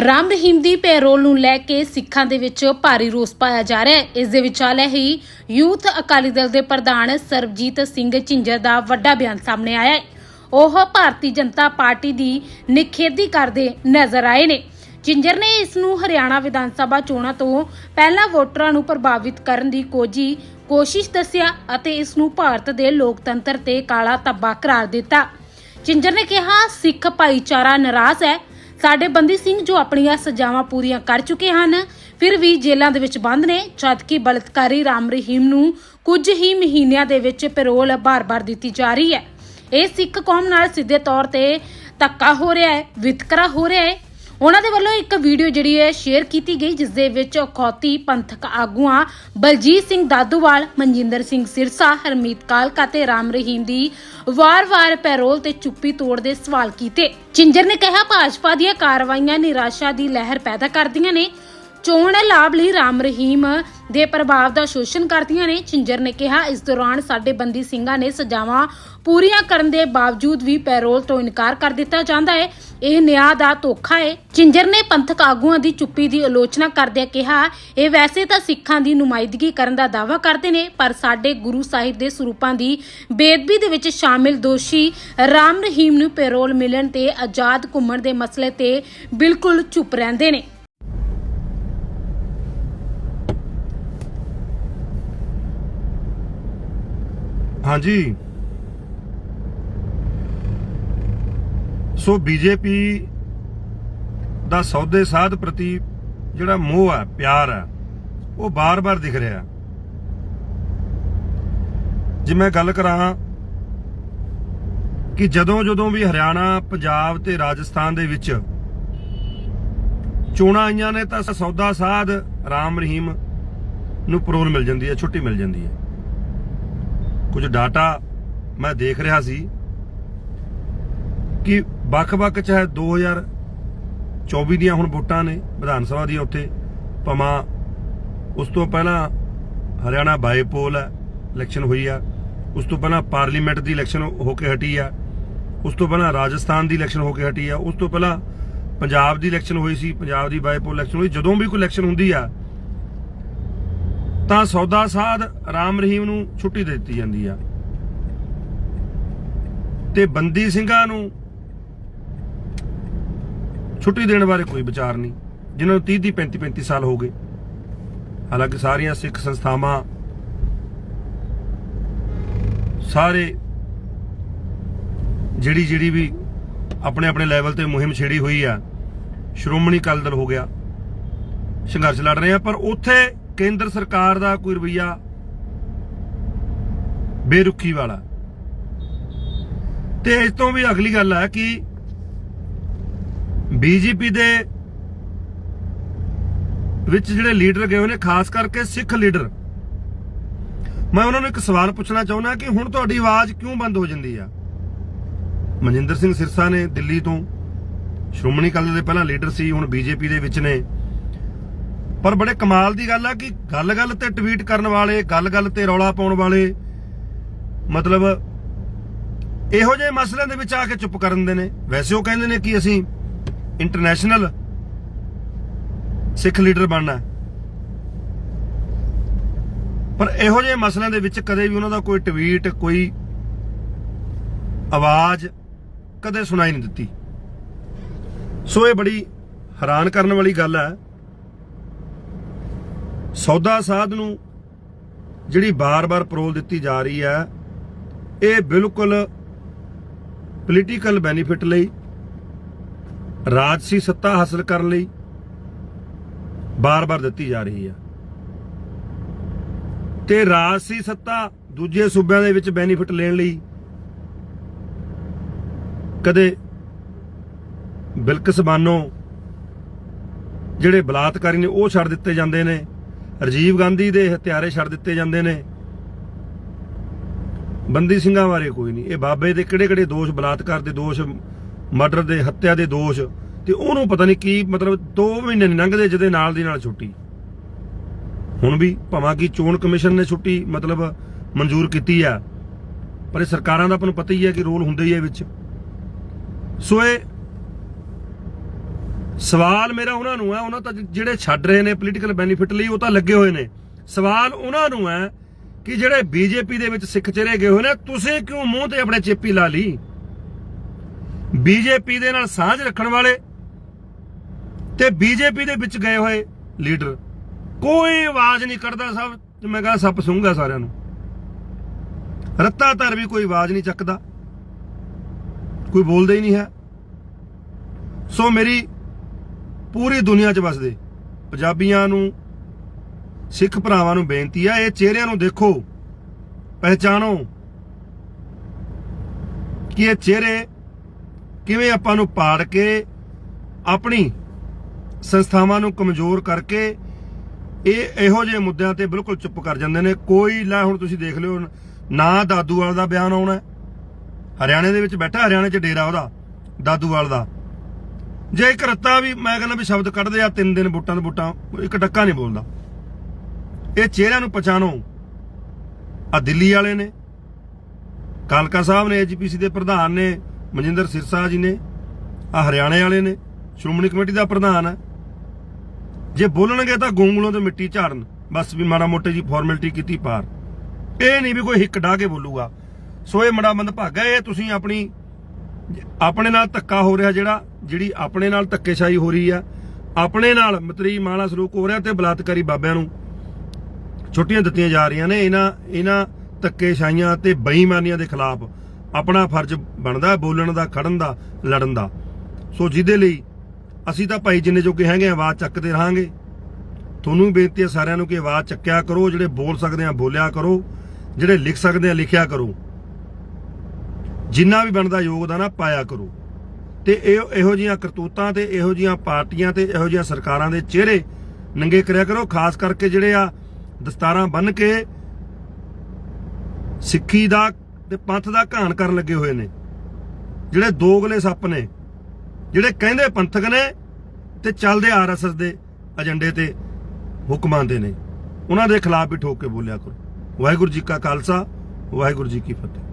ਰਾਮ ਰਹੀਮ ਦੀ parole ਨੂੰ ਲੈ ਕੇ ਸਿੱਖਾਂ ਦੇ ਵਿੱਚ ਭਾਰੀ ਰੋਸ ਪਾਇਆ ਜਾ ਰਿਹਾ ਹੈ। ਇਸ ਦੇ ਵਿਚਾਲੇ ਹੀ ਯੂਥ ਅਕਾਲੀ ਦਲ ਦੇ ਪ੍ਰਧਾਨ ਸਰਬਜੀਤ ਸਿੰਘ ਝਿੰਜਰ ਦਾ ਵੱਡਾ ਬਿਆਨ ਸਾਹਮਣੇ ਆਇਆ ਹੈ। ਉਹ ਭਾਰਤੀ ਜਨਤਾ ਪਾਰਟੀ ਦੀ ਨਿਖੇਧੀ ਕਰਦੇ ਨਜ਼ਰ ਆਏ ਨੇ। ਝਿੰਜਰ ਨੇ ਇਸ ਨੂੰ ਹਰਿਆਣਾ ਵਿਧਾਨ ਸਭਾ ਚੋਣਾਂ ਤੋਂ ਪਹਿਲਾਂ ਵੋਟਰਾਂ ਨੂੰ ਪ੍ਰਭਾਵਿਤ ਕਰਨ ਦੀ ਕੋਜੀ ਕੋਸ਼ਿਸ਼ ਦੱਸਿਆ ਅਤੇ ਇਸ ਨੂੰ ਭਾਰਤ ਦੇ ਲੋਕਤੰਤਰ ਤੇ ਕਾਲਾ ਧੱਬਾ ਕਰਾਰ ਦਿੱਤਾ। ਝਿੰਜਰ ਨੇ ਕਿਹਾ, ਸਿੱਖ ਭਾਈਚਾਰਾ ਨਾਰਾਜ਼ ਹੈ। ਸਾਡੇ ਬੰਦੀ ਸਿੰਘ ਜੋ ਆਪਣੀਆਂ ਸਜ਼ਾਵਾਂ ਪੂਰੀਆਂ ਕਰ ਚੁੱਕੇ ਹਨ, ਫਿਰ ਵੀ ਜੇਲ੍ਹਾਂ ਦੇ ਵਿੱਚ ਬੰਦ ਨੇ ਜਦਕਿ ਬਲਤਕਾਰੀ ਰਾਮ ਰਹੀਮ ਨੂੰ ਕੁਝ ਹੀ ਮਹੀਨਿਆਂ ਦੇ ਵਿੱਚ ਪੈਰੋਲ ਬਾਰ-ਬਾਰ ਦਿੱਤੀ ਜਾ ਰਹੀ ਹੈ। ਇਹ ਸਿੱਖ ਕੌਮ ਨਾਲ ਸਿੱਧੇ ਤੌਰ ਤੇ ਧੱਕਾ ਹੋ ਰਿਹਾ ਹੈ, ਵਿਤਕਰਾ ਹੋ ਰਿਹਾ ਹੈ। ਉਹਨਾਂ ਦੇ ਵੱਲੋਂ ਇੱਕ ਵੀਡੀਓ ਜਿਹੜੀ ਹੈ ਸ਼ੇਅਰ ਕੀਤੀ ਗਈ, ਜਿਸ ਦੇ ਵਿੱਚ ਅਖੌਤੀ ਪੰਥਕ ਆਗੂਆਂ ਬਲਜੀਤ ਸਿੰਘ ਦਾਦੂਵਾਲ, ਮਨਜਿੰਦਰ ਸਿੰਘ ਸਿਰਸਾ, ਹਰਮੀਤ ਕਾਲਕਾ ਤੇ ਰਾਮ ਰਹੀਮ ਦੀ ਵਾਰ-ਵਾਰ ਪੈਰੋਲ ਤੇ ਚੁੱਪੀ ਤੋੜ ਦੇ ਸਵਾਲ ਕੀਤੇ। ਚਿੰਜਰ ਨੇ ਕਿਹਾ, ਭਾਜਪਾ ਦੀਆਂ ਕਾਰਵਾਈਆਂ ਨਿਰਾਸ਼ਾ ਦੀ ਲਹਿਰ ਪੈਦਾ ਕਰਦੀਆਂ ਨੇ। ਚੋਣ ਲਾਭ ਲਈ ਰਾਮ ਰਹੀਮ ਦੇ ਪ੍ਰਭਾਵ ਦਾ ਸ਼ੋਸ਼ਣ ਕਰਦੀਆਂ ਨੇ। ਚਿੰਜਰ ਨੇ ਕਿਹਾ, ਇਸ ਦੌਰਾਨ ਸਾਡੇ ਬੰਦੀ ਸਿੰਘਾਂ ਨੇ ਸਜ਼ਾਵਾਂ ਪੂਰੀਆਂ ਕਰਨ ਦੇ ਬਾਵਜੂਦ ਵੀ ਪੈਰੋਲ ਤੋਂ ਇਨਕਾਰ ਕਰ ਦਿੱਤਾ ਜਾਂਦਾ ਹੈ। ਇਹ ਨਿਆਂ ਦਾ ਧੋਖਾ ਹੈ। ਚਿੰਜਰ ਨੇ ਪੰਥਕ ਆਗੂਆਂ ਦੀ ਚੁੱਪੀ ਦੀ ਆਲੋਚਨਾ ਕਰਦਿਆਂ ਕਿਹਾ, ਇਹ ਵੈਸੇ ਤਾਂ ਸਿੱਖਾਂ ਦੀ ਨੁਮਾਇੰਦਗੀ ਕਰਨ ਦਾ ਦਾਅਵਾ ਕਰਦੇ ਨੇ, ਪਰ ਸਾਡੇ ਗੁਰੂ ਸਾਹਿਬ ਦੇ ਸਰੂਪਾਂ ਦੀ ਬੇਦਬੀ ਦੇ ਵਿੱਚ ਸ਼ਾਮਿਲ ਦੋਸ਼ੀ ਰਾਮ ਰਹੀਮ ਨੂੰ ਪੈਰੋਲ ਮਿਲਣ ਤੇ ਆਜ਼ਾਦ ਘੁੰਮਣ ਦੇ ਮਸਲੇ ਤੇ ਬਿਲਕੁਲ ਚੁੱਪ ਰਹਿੰਦੇ ਨੇ। ਹਾਂਜੀ। ਸੋ ਬੀਜੇਪੀ ਦਾ ਸੌਦੇ ਸਾਧ ਪ੍ਰਤੀ ਜਿਹੜਾ ਮੋਹ ਹੈ, ਪਿਆਰ ਹੈ, ਉਹ ਬਾਰ-ਬਾਰ ਦਿਖ ਰਿਹਾ ਜੇ ਮੈਂ ਗੱਲ ਕਰਾਂ ਕਿ ਜਦੋਂ ਜਦੋਂ ਵੀ ਹਰਿਆਣਾ, ਪੰਜਾਬ ਤੇ ਰਾਜਸਥਾਨ ਦੇ ਵਿੱਚ ਚੋਣਾਂ ਆਈਆਂ ਨੇ, ਤਾਂ ਸੌਦਾ ਸਾਧ ਰਾਮ ਰਹੀਮ ਨੂੰ ਪਰੋਲ ਮਿਲ ਜਾਂਦੀ ਹੈ, ਛੁੱਟੀ ਮਿਲ ਜਾਂਦੀ ਹੈ। ਕੁਝ ਡਾਟਾ ਮੈਂ ਦੇਖ ਰਿਹਾ ਸੀ ਕਿ ਵੱਖ-ਵੱਖ ਚਾਹੇ 2024 ਦੀਆਂ ਹੁਣ ਵੋਟਾਂ ਨੇ ਵਿਧਾਨ ਸਭਾ ਦੀਆਂ ਉੱਥੇ। ਭਮਾ ਉਸ ਤੋਂ ਪਹਿਲਾਂ ਹਰਿਆਣਾ ਬਾਈਪੋਲ ਹੈ, ਇਲੈਕਸ਼ਨ ਹੋਈ ਆ। ਉਸ ਤੋਂ ਪਹਿਲਾਂ ਪਾਰਲੀਮੈਂਟ ਦੀ ਇਲੈਕਸ਼ਨ ਹੋ ਕੇ ਹਟੀ ਆ। ਉਸ ਤੋਂ ਪਹਿਲਾਂ ਰਾਜਸਥਾਨ ਦੀ ਇਲੈਕਸ਼ਨ ਹੋ ਕੇ ਹਟੀ ਆ। ਉਸ ਤੋਂ ਪਹਿਲਾਂ ਪੰਜਾਬ ਦੀ ਇਲੈਕਸ਼ਨ ਹੋਈ ਸੀ, ਪੰਜਾਬ ਦੀ ਬਾਈਪੋਲ ਇਲੈਕਸ਼ਨ ਹੋਈ। ਜਦੋਂ ਵੀ ਕੋਈ ਇਲੈਕਸ਼ਨ ਹੁੰਦੀ ਆ ਤਾਂ ਸੌਦਾ ਸਾਧ ਰਾਮ ਰਹੀਮ ਨੂੰ ਛੁੱਟੀ ਦੇ ਦਿੱਤੀ ਜਾਂਦੀ ਆ। ਤੇ ਬੰਦੀ ਸਿੰਘਾਂ ਨੂੰ ਛੁੱਟੀ ਦੇਣ ਬਾਰੇ ਕੋਈ ਵਿਚਾਰ ਨਹੀਂ, ਜਿਨ੍ਹਾਂ ਨੂੰ 30 30 35 35 ਸਾਲ ਹੋ ਗਏ। ਹਾਲਾਂਕਿ ਸਾਰੀਆਂ ਸਿੱਖ ਸੰਸਥਾਵਾਂ ਸਾਰੇ ਜਿਹੜੀ ਜਿਹੜੀ ਵੀ ਆਪਣੇ ਆਪਣੇ ਲੈਵਲ ਤੇ ਮੁਹਿੰਮ ਛੇੜੀ ਹੋਈ ਆ, ਸ਼੍ਰੋਮਣੀ ਅਕਾਲੀ ਦਲ ਹੋ ਗਿਆ, ਸੰਘਰਸ਼ ਲੜ ਰਹੇ ਆ, ਪਰ ਉੱਥੇ ਕੇਂਦਰ ਸਰਕਾਰ ਦਾ ਕੋਈ ਰਵਈਆ ਬੇਰੁਖੀ ਵਾਲਾ। ਤੇ ਇਸ ਤੋਂ ਵੀ ਅਗਲੀ ਗੱਲ ਹੈ ਕਿ ਬੀਜੇਪੀ ਦੇ ਵਿੱਚ ਜਿਹੜੇ ਲੀਡਰ ਗਏ ਹੋਏ ਨੇ, ਖਾਸ ਕਰਕੇ ਸਿੱਖ ਲੀਡਰ, ਮੈਂ ਉਹਨਾਂ ਨੂੰ ਇੱਕ ਸਵਾਲ ਪੁੱਛਣਾ ਚਾਹੁੰਦਾ ਕਿ ਹੁਣ ਤੁਹਾਡੀ ਆਵਾਜ਼ ਕਿਉਂ ਬੰਦ ਹੋ ਜਾਂਦੀ ਆ? ਮਨਜਿੰਦਰ ਸਿੰਘ ਸਿਰਸਾ ਨੇ ਦਿੱਲੀ ਤੋਂ ਸ਼੍ਰੋਮਣੀ ਅਕਾਲੀ ਦਲ ਦੇ ਪਹਿਲਾਂ ਲੀਡਰ ਸੀ, ਹੁਣ ਬੀਜੇਪੀ ਦੇ ਵਿੱਚ ਨੇ। ਪਰ ਬੜੇ ਕਮਾਲ ਦੀ ਗੱਲ ਆ ਕਿ ਗੱਲ-ਗੱਲ ਤੇ ਟਵੀਟ ਕਰਨ ਵਾਲੇ, ਗੱਲ-ਗੱਲ ਤੇ ਰੌਲਾ ਪਾਉਣ ਵਾਲੇ, ਮਤਲਬ ਇਹੋ ਜਿਹੇ ਮਸਲਿਆਂ ਦੇ ਵਿੱਚ ਆ ਕੇ ਚੁੱਪ ਕਰਨ ਦੇ ਨੇ। ਵੈਸੇ ਉਹ ਕਹਿੰਦੇ ਨੇ ਕਿ ਅਸੀਂ ਇੰਟਰਨੈਸ਼ਨਲ ਸਿੱਖ ਲੀਡਰ ਬਣਨਾ। ਪਰ ਇਹੋ ਜਿਹੇ ਮਸਲਿਆਂ ਦੇ ਵਿੱਚ ਕਦੇ ਵੀ ਉਹਨਾਂ ਦਾ ਕੋਈ ਟਵੀਟ ਕੋਈ ਆਵਾਜ਼ ਕਦੇ ਸੁਣਾਈ ਨਹੀਂ ਦਿੱਤੀ। ਸੋ ਇਹ ਬੜੀ ਹੈਰਾਨ ਕਰਨ ਵਾਲੀ ਗੱਲ ਹੈ ਸੌਦਾ ਸਾਧ ਨੂੰ ਜਿਹੜੀ ਬਾਰ-ਬਾਰ ਪਰੋਲ ਦਿੱਤੀ ਜਾ ਰਹੀ ਹੈ, ਇਹ ਬਿਲਕੁਲ ਪੋਲੀਟੀਕਲ ਬੈਨੀਫਿਟ ਲਈ, ਰਾਜਸੀ ਸੱਤਾ ਹਾਸਲ ਕਰਨ ਲਈ ਬਾਰ-ਬਾਰ ਦਿੱਤੀ ਜਾ ਰਹੀ ਹੈ। ਤੇ ਰਾਜਸੀ ਸੱਤਾ ਦੂਜੇ ਸੂਬਿਆਂ ਦੇ ਵਿੱਚ ਬੈਨੀਫਿਟ ਲੈਣ ਲਈ ਕਦੇ ਬਿਲਕਿਸ ਬਾਨੋ ਜਿਹੜੇ ਬਲਾਤਕਾਰੀ ਨੇ ਉਹ ਛੱਡ ਦਿੱਤੇ ਜਾਂਦੇ ਨੇ। ਰਾਜੀਵ ਗਾਂਧੀ ਦੇ ਹਥਿਆਰੇ ਛੱਡ ਦਿੱਤੇ ਜਾਂਦੇ ਨੇ। ਬੰਦੀ ਸਿੰਘਾਂ ਬਾਰੇ ਕੋਈ ਨਹੀਂ। ਇਹ ਬਾਬੇ ਦੇ ਕਿਹੜੇ ਕਿਹੜੇ ਦੋਸ਼, ਬਲਾਤਕਾਰ ਦੇ ਦੋਸ਼, ਮਰਡਰ ਦੇ, ਹੱਤਿਆ ਦੇ ਦੋਸ਼ ਤੇ ਉਹਨੂੰ ਪਤਾ ਨਹੀਂ ਕੀ ਮਤਲਬ 2 ਮਹੀਨੇ ਨਹੀਂ ਲੰਘਦੇ ਜਿਹਦੇ ਨਾਲ ਦੀ ਨਾਲ ਛੁੱਟੀ। ਹੁਣ ਵੀ ਭਾਵੇਂ ਕਿ ਚੋਣ ਕਮਿਸ਼ਨ ਨੇ ਛੁੱਟੀ ਮਤਲਬ ਮਨਜ਼ੂਰ ਕੀਤੀ ਆ। ਪਰ ਇਹ ਸਰਕਾਰਾਂ ਦਾ ਆਪਾਂ ਨੂੰ ਪਤਾ ਹੀ ਹੈ ਕਿ ਰੋਲ ਹੁੰਦਾ ਹੀ ਹੈ ਵਿੱਚ। ਸੋ ਇਹ ਸਵਾਲ ਮੇਰਾ ਉਹਨਾਂ ਨੂੰ ਹੈ, ਉਹਨਾਂ ਤਾਂ ਜਿਹੜੇ ਛੱਡ ਰਹੇ ਨੇ ਪੋਲੀਟੀਕਲ ਬੈਨੀਫਿਟ ਲਈ, ਉਹ ਤਾਂ ਲੱਗੇ ਹੋਏ ਨੇ। ਸਵਾਲ ਉਹਨਾਂ ਨੂੰ ਹੈ ਕਿ ਜਿਹੜੇ ਬੀਜੇਪੀ ਦੇ ਵਿੱਚ ਸਿੱਖ ਚਿਹਰੇ ਗਏ ਹੋਏ ਨੇ, ਤੁਸੀਂ ਕਿਉਂ ਮੂੰਹ ਤੇ ਆਪਣੇ ਚੇਪੀ ਲਾ ਲਈ? ਬੀਜੇਪੀ ਦੇ ਨਾਲ ਸਾਂਝ ਰੱਖਣ ਵਾਲੇ ਤੇ ਬੀਜੇਪੀ ਦੇ ਵਿੱਚ ਗਏ ਹੋਏ ਲੀਡਰ ਕੋਈ ਆਵਾਜ਼ ਨਹੀਂ ਕੱਢਦਾ ਸਭ ਮੈਂ ਕਹਾਂ ਸੱਪ ਸੁੰਘਾ ਸਾਰਿਆਂ ਨੂੰ। ਰੱਤਾ ਧਰ ਵੀ ਕੋਈ ਆਵਾਜ਼ ਨਹੀਂ ਚੱਕਦਾ। ਕੋਈ ਬੋਲਦਾ ਹੀ ਨਹੀਂ ਹੈ। ਸੋ ਮੇਰੀ ਪੂਰੀ ਦੁਨੀਆ 'ਚ ਵਸਦੇ। ਪੰਜਾਬੀਆਂ ਨੂੰ, ਸਿੱਖ ਭਰਾਵਾਂ ਨੂੰ ਬੇਨਤੀ ਆ, ਇਹ ਚਿਹਰਿਆਂ ਨੂੰ ਦੇਖੋ, ਪਹਿਚਾਣੋ ਕਿ ਇਹ ਚਿਹਰੇ ਕਿਵੇਂ ਆਪਾਂ ਨੂੰ ਪਾੜ ਕੇ, ਆਪਣੀ ਸੰਸਥਾਵਾਂ ਨੂੰ ਕਮਜ਼ੋਰ ਕਰਕੇ, ਇਹ ਇਹੋ ਜਿਹੇ ਮੁੱਦਿਆਂ ਤੇ ਬਿਲਕੁਲ ਚੁੱਪ ਕਰ ਜਾਂਦੇ ਨੇ। ਕੋਈ, ਲੈ ਹੁਣ ਤੁਸੀਂ ਦੇਖ ਲਿਓ, ਨਾ ਦਾਦੂਵਾਲ ਦਾ ਬਿਆਨ ਆਉਣਾ। ਹਰਿਆਣੇ ਦੇ ਵਿੱਚ ਬੈਠਾ, ਹਰਿਆਣੇ 'ਚ ਡੇਰਾ ਉਹਦਾ, ਦਾਦੂਵਾਲ ਦਾ। ਜੇ ਇੱਕ ਰੱਤਾ ਵੀ ਮੈਂ ਕਹਿੰਦਾ ਵੀ ਸ਼ਬਦ ਕੱਢਦੇ ਆ, ਤਿੰਨ ਦਿਨ ਬੁੱਟਾਂ ਦੇ ਬੁੱਟਾਂ ਇੱਕ ਡੱਕਾ ਨਹੀਂ ਬੋਲਦਾ। ਇਹ ਚਿਹਰਿਆਂ ਨੂੰ ਪਛਾਣੋ। ਆ ਦਿੱਲੀ ਵਾਲੇ ਨੇ, ਕਾਲਕਾ ਸਾਹਿਬ ਨੇ ਐਜੀਪੀਸੀ ਦੇ ਪ੍ਰਧਾਨ ਨੇ, ਮਨਜਿੰਦਰ ਸਿਰਸਾ ਜੀ ਨੇ ਆ ਹਰਿਆਣੇ ਵਾਲੇ ਨੇ, ਸ਼੍ਰੋਮਣੀ ਕਮੇਟੀ ਦਾ ਪ੍ਰਧਾਨ ਹੈ। ਜੇ ਬੋਲਣਗੇ ਤਾਂ ਗੋਂਗਲੋਂ ਤੋਂ ਮਿੱਟੀ ਝਾੜਨ, ਬਸ ਵੀ ਮਾੜਾ ਮੋਟੇ ਜੀ ਫਾਰਮੈਲਿਟੀ ਕੀਤੀ ਪਾਰ। ਇਹ ਨਹੀਂ ਵੀ ਕੋਈ ਹਿੱਕ ਡਾ ਕੇ ਬੋਲੂਗਾ। ਸੋ ਇਹ ਮੜਾ ਮੰਦ ਭਾਗਾ ਇਹ ਤੁਸੀਂ ਆਪਣੀ, ਆਪਣੇ ਨਾਲ ਧੱਕਾ ਹੋ ਰਿਹਾ ਜਿਹੜਾ ਜਿਹੜੀ ਆਪਣੇ ਨਾਲ ਧੱਕੇਸ਼ਾਹੀ ਹੋ ਰਹੀ ਆ, ਆਪਣੇ ਨਾਲ ਮਤਰੀ ਮਾਲਾ ਸਰੂਕ ਹੋ ਰਿਹਾ ਤੇ ਬਲਾਤਕਾਰੀ ਬਾਬਿਆਂ ਨੂੰ ਛੁੱਟੀਆਂ ਦਿੱਤੀਆਂ ਜਾ ਰਹੀਆਂ ਨੇ। ਇਹਨਾਂ ਇਹਨਾਂ ਧੱਕੇਸ਼ਾਹੀਆਂ ਤੇ ਬੇਈਮਾਨੀਆਂ ਦੇ ਖਿਲਾਫ ਆਪਣਾ ਫਰਜ਼ ਬਣਦਾ ਬੋਲਣ ਦਾ, ਖੜਨ ਦਾ, ਲੜਨ ਦਾ। ਸੋ ਜਿਹਦੇ ਲਈ ਅਸੀਂ ਤਾਂ ਭਾਈ ਜਿੰਨੇ ਜੋਗੇ ਹੈਗੇ ਆਵਾਜ਼ ਚੱਕਦੇ ਰਹਾਂਗੇ। ਤੁਹਾਨੂੰ ਵੀ ਬੇਨਤੀ ਹੈ ਸਾਰਿਆਂ ਨੂੰ ਕਿ ਆਵਾਜ਼ ਚੱਕਿਆ ਕਰੋ, ਜਿਹੜੇ ਬੋਲ ਸਕਦੇ ਆ, ਬੋਲਿਆ ਕਰੋ, ਜਿਹੜੇ ਲਿਖ ਸਕਦੇ ਆ, ਲਿਖਿਆ ਕਰੋ। ਜਿੰਨਾ ਵੀ ਬਣਦਾ ਯੋਗਦਾਨ ਆ, ਪਾਇਆ ਕਰੋ। ਤੇ ਇਹ ਇਹੋ ਜੀਆਂ ਕਰਤੂਤਾਂ ਤੇ ਇਹੋ ਜੀਆਂ ਪਾਰਟੀਆਂ ਤੇ ਇਹੋ ਜੀਆਂ ਸਰਕਾਰਾਂ ਦੇ ਚਿਹਰੇ ਨੰਗੇ ਕਰਿਆ ਕਰੋ, ਖਾਸ ਕਰਕੇ ਜਿਹੜੇ ਆ ਦਸਤਾਰਾਂ ਬੰਨ ਕੇ ਸਿੱਖੀ ਦਾ ਤੇ ਪੰਥ ਦਾ ਘਾਣ ਕਰਨ ਲੱਗੇ ਹੋਏ ਨੇ। ਜਿਹੜੇ ਦੋਗਲੇ ਸੱਪ ਨੇ, ਜਿਹੜੇ ਕਹਿੰਦੇ ਪੰਥਕ ਨੇ ਤੇ ਚੱਲਦੇ ਆਰਐਸਐਸ ਦੇ ਏਜੰਡੇ ਤੇ ਹੁਕਮਾਂ ਦੇ ਨੇ। ਉਹਨਾਂ ਦੇ ਖਿਲਾਫ ਵੀ ਠੋਕ ਕੇ ਬੋਲਿਆ ਕਰੋ। ਵਾਹਿਗੁਰੂ ਜੀ ਕਾ ਖਾਲਸਾ, ਵਾਹਿਗੁਰੂ ਜੀ ਕੀ ਫਤਿਹ।